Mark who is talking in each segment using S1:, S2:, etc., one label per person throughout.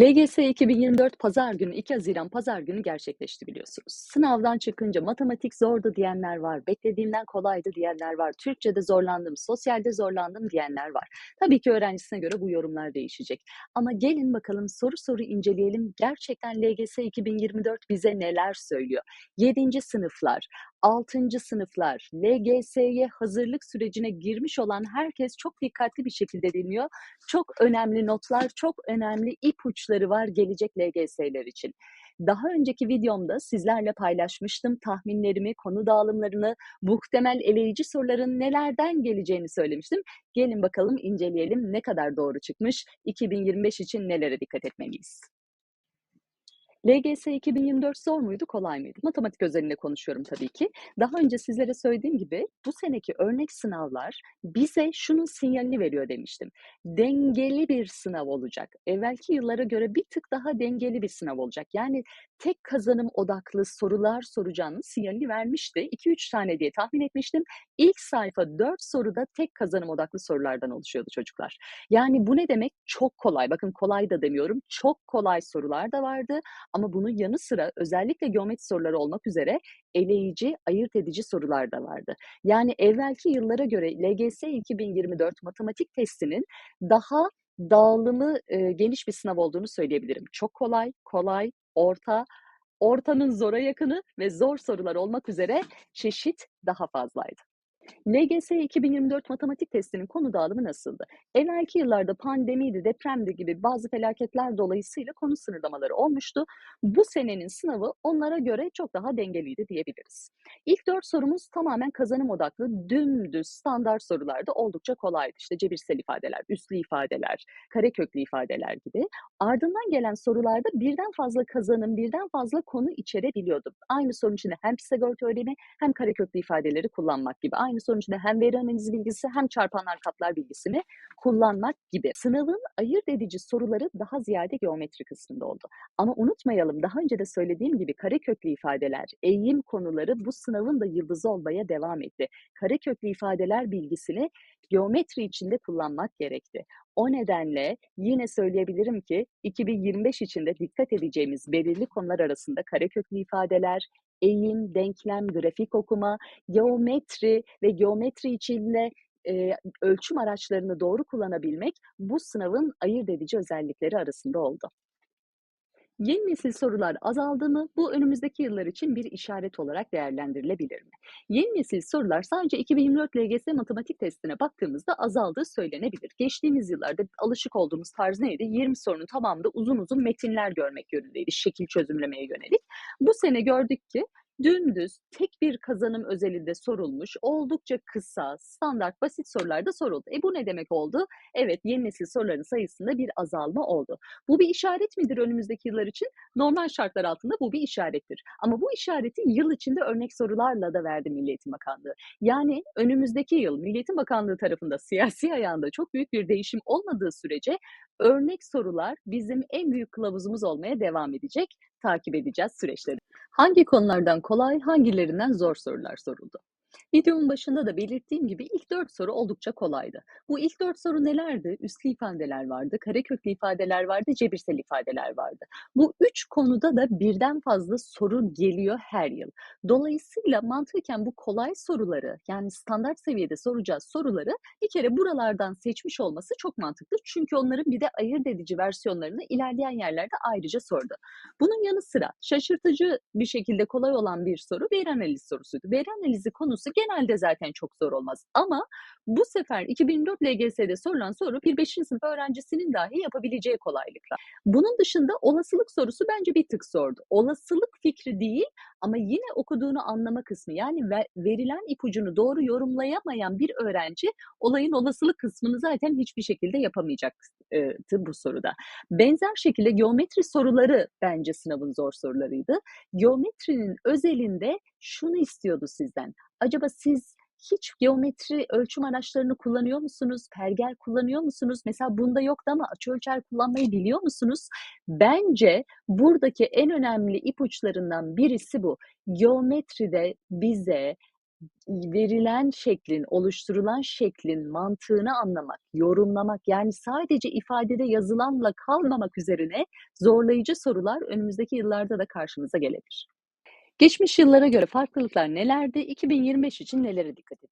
S1: LGS 2024 pazar günü 2 Haziran pazar günü gerçekleşti biliyorsunuz. Sınavdan çıkınca matematik zordu diyenler var, beklediğimden kolaydı diyenler var, Türkçe'de zorlandım, sosyalde zorlandım diyenler var. Tabii ki öğrencisine göre bu yorumlar değişecek. Ama gelin bakalım soru soru inceleyelim. Gerçekten LGS 2024 bize neler söylüyor? 7. sınıflar, 6. sınıflar, LGS'ye hazırlık sürecine girmiş olan herkes çok dikkatli bir şekilde dinliyor. Çok önemli notlar, çok önemli ipuçları var gelecek LGS'ler için. Daha önceki videomda sizlerle paylaşmıştım tahminlerimi, konu dağılımlarını, muhtemel eleyici soruların nelerden geleceğini söylemiştim. Gelin bakalım inceleyelim ne kadar doğru çıkmış, 2025 için nelere dikkat etmeliyiz. LGS 2024 zor muydu, kolay mıydı? Matematik özelinde konuşuyorum tabii ki. Daha önce sizlere söylediğim gibi bu seneki örnek sınavlar bize şunun sinyalini veriyor demiştim. Dengeli bir sınav olacak. Evvelki yıllara göre bir tık daha dengeli bir sınav olacak. Yani tek kazanım odaklı sorular soracağının sinyalini vermişti. 2-3 tane diye tahmin etmiştim. İlk sayfa 4 soruda tek kazanım odaklı sorulardan oluşuyordu çocuklar. Yani bu ne demek? Çok kolay. Bakın kolay da demiyorum. Çok kolay sorular da vardı. Ama bunun yanı sıra özellikle geometri soruları olmak üzere eleyici, ayırt edici sorular da vardı. Yani evvelki yıllara göre LGS 2024 matematik testinin daha dağılımı e, geniş bir sınav olduğunu söyleyebilirim. Çok kolay, kolay, orta, ortanın zora yakını ve zor sorular olmak üzere çeşit daha fazlaydı. LGS 2024 matematik testinin konu dağılımı nasıldı? Evvelki yıllarda pandemiydi, depremdi gibi bazı felaketler dolayısıyla konu sınırlamaları olmuştu. Bu senenin sınavı onlara göre çok daha dengeliydi diyebiliriz. İlk dört sorumuz tamamen kazanım odaklı, dümdüz standart sorularda oldukça kolaydı. İşte cebirsel ifadeler, üslü ifadeler, kareköklü ifadeler gibi. Ardından gelen sorularda birden fazla kazanım, birden fazla konu içerebiliyordu. Aynı sorun içinde hem Pisagor teoremi hem kareköklü ifadeleri kullanmak gibi. Aynı sorun içinde hem veri analizi bilgisi hem çarpanlar katlar bilgisini kullanmak gibi. Sınavın ayırt edici soruları daha ziyade geometri kısmında oldu. Ama unutmayalım daha önce de söylediğim gibi kareköklü ifadeler, eğim konuları bu sınavın da yıldızı olmaya devam etti. Kareköklü ifadeler bilgisini geometri içinde kullanmak gerekti. O nedenle yine söyleyebilirim ki 2025 içinde dikkat edeceğimiz belirli konular arasında kareköklü ifadeler, eğim, denklem, grafik okuma, geometri ve geometri içinde e, ölçüm araçlarını doğru kullanabilmek bu sınavın ayırt edici özellikleri arasında oldu. Yeni nesil sorular azaldı mı? Bu önümüzdeki yıllar için bir işaret olarak değerlendirilebilir mi? Yeni nesil sorular sadece 2024 LGS matematik testine baktığımızda azaldığı söylenebilir. Geçtiğimiz yıllarda alışık olduğumuz tarz neydi? 20 sorunun tamamında uzun uzun metinler görmek yönündeydi, şekil çözümlemeye yönelik. Bu sene gördük ki dümdüz tek bir kazanım özelinde sorulmuş, oldukça kısa, standart, basit sorularda soruldu. E bu ne demek oldu? Evet, yeni nesil soruların sayısında bir azalma oldu. Bu bir işaret midir önümüzdeki yıllar için? Normal şartlar altında bu bir işarettir. Ama bu işareti yıl içinde örnek sorularla da verdi Milli Eğitim Bakanlığı. Yani önümüzdeki yıl Milli Eğitim Bakanlığı tarafında siyasi ayağında çok büyük bir değişim olmadığı sürece örnek sorular bizim en büyük kılavuzumuz olmaya devam edecek. Takip edeceğiz süreçleri. Hangi konulardan kolay, hangilerinden zor sorular soruldu? Videomun başında da belirttiğim gibi ilk dört soru oldukça kolaydı. Bu ilk dört soru nelerdi? Üslü ifadeler vardı, kareköklü ifadeler vardı, cebirsel ifadeler vardı. Bu üç konuda da birden fazla soru geliyor her yıl. Dolayısıyla mantıken bu kolay soruları yani standart seviyede soracağız soruları bir kere buralardan seçmiş olması çok mantıklı. Çünkü onların bir de ayırt edici versiyonlarını ilerleyen yerlerde ayrıca sordu. Bunun yanı sıra şaşırtıcı bir şekilde kolay olan bir soru veri analizi sorusuydu. Veri analizi konusu genelde zaten çok zor olmaz. Ama bu sefer 2004 LGS'de sorulan soru bir 5. sınıf öğrencisinin dahi yapabileceği kolaylıklar. Bunun dışında olasılık sorusu bence bir tık zordu. Olasılık fikri değil ama yine okuduğunu anlama kısmı yani verilen ipucunu doğru yorumlayamayan bir öğrenci olayın olasılık kısmını zaten hiçbir şekilde yapamayacaktı bu soruda. Benzer şekilde geometri soruları bence sınavın zor sorularıydı. Geometrinin özelinde şunu istiyordu sizden. Acaba siz hiç geometri ölçüm araçlarını kullanıyor musunuz? Pergel kullanıyor musunuz? Mesela bunda yoktu ama açıölçer kullanmayı biliyor musunuz? Bence buradaki en önemli ipuçlarından birisi bu. Geometride bize verilen şeklin, oluşturulan şeklin mantığını anlamak, yorumlamak, yani sadece ifadede yazılanla kalmamak üzerine zorlayıcı sorular önümüzdeki yıllarda da karşımıza gelebilir. Geçmiş yıllara göre farklılıklar nelerdi? 2025 için nelere dikkat edilmeli?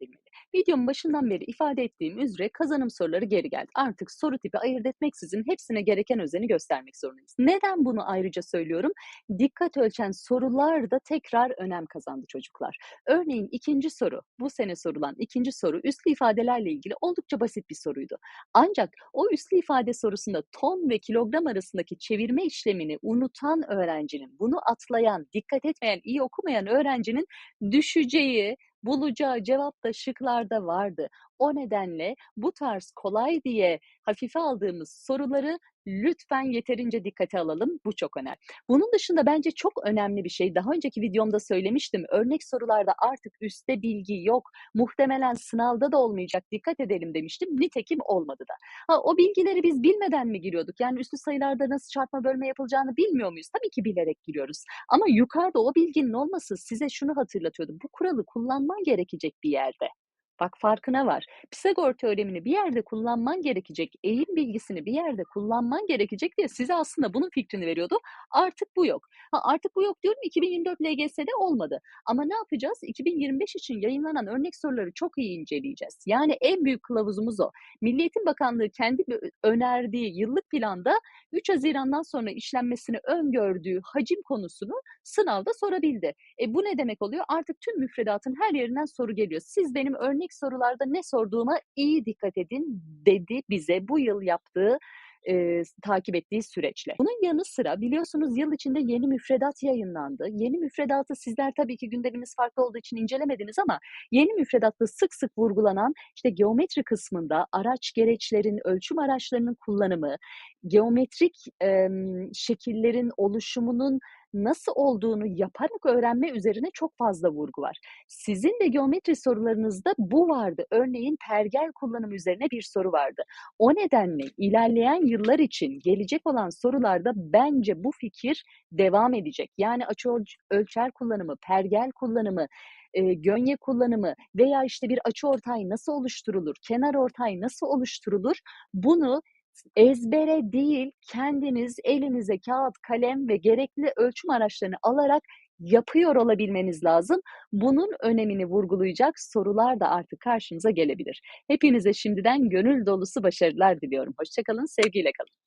S1: Videomun başından beri ifade ettiğim üzere kazanım soruları geri geldi. Artık soru tipi ayırt etmeksizin hepsine gereken özeni göstermek zorundayız. Neden bunu ayrıca söylüyorum? Dikkat ölçen sorular da tekrar önem kazandı çocuklar. Örneğin ikinci soru, bu sene sorulan ikinci soru üslü ifadelerle ilgili oldukça basit bir soruydu. Ancak o üslü ifade sorusunda ton ve kilogram arasındaki çevirme işlemini unutan öğrencinin, bunu atlayan, dikkat etmeyen, iyi okumayan öğrencinin düşeceği, bulacağı cevap da şıklarda vardı. O nedenle bu tarz kolay diye hafife aldığımız soruları lütfen yeterince dikkate alalım. Bu çok önemli. Bunun dışında bence çok önemli bir şey. Daha önceki videomda söylemiştim. Örnek sorularda artık üstte bilgi yok. Muhtemelen sınavda da olmayacak. Dikkat edelim demiştim. Nitekim olmadı da. Ha, o bilgileri biz bilmeden mi giriyorduk? Yani üstü sayılarda nasıl çarpma bölme yapılacağını bilmiyor muyuz? Tabii ki bilerek giriyoruz. Ama yukarıda o bilginin olması size şunu hatırlatıyordu. Bu kuralı kullanman gerekecek bir yerde. Bak farkına var. Pisagor teoremini bir yerde kullanman gerekecek, eğim bilgisini bir yerde kullanman gerekecek diye size aslında bunun fikrini veriyordu. Artık bu yok. Ha, artık bu yok diyorum 2024 LGS'de olmadı. Ama ne yapacağız? 2025 için yayınlanan örnek soruları çok iyi inceleyeceğiz. Yani en büyük kılavuzumuz o. Milli Eğitim Bakanlığı kendi önerdiği yıllık planda 3 Haziran'dan sonra işlenmesini öngördüğü hacim konusunu sınavda sorabildi. E bu ne demek oluyor? Artık tüm müfredatın her yerinden soru geliyor. Siz benim örnek ilk sorularda ne sorduğuma iyi dikkat edin dedi bize bu yıl yaptığı e, takip ettiği süreçle. Bunun yanı sıra biliyorsunuz yıl içinde yeni müfredat yayınlandı. Yeni müfredatı sizler tabii ki gündeminiz farklı olduğu için incelemediniz ama yeni müfredatta sık sık vurgulanan işte geometri kısmında araç gereçlerin, ölçüm araçlarının kullanımı, geometrik e, şekillerin oluşumunun nasıl olduğunu yaparak öğrenme üzerine çok fazla vurgu var. Sizin de geometri sorularınızda bu vardı. Örneğin pergel kullanımı üzerine bir soru vardı. O nedenle ilerleyen yıllar için gelecek olan sorularda bence bu fikir devam edecek. Yani açı ölçer kullanımı, pergel kullanımı, e, gönye kullanımı veya işte bir açı ortay nasıl oluşturulur, kenar ortay nasıl oluşturulur bunu ezbere değil kendiniz elinize kağıt, kalem ve gerekli ölçüm araçlarını alarak yapıyor olabilmeniz lazım. Bunun önemini vurgulayacak sorular da artık karşınıza gelebilir. Hepinize şimdiden gönül dolusu başarılar diliyorum. Hoşçakalın, sevgiyle kalın.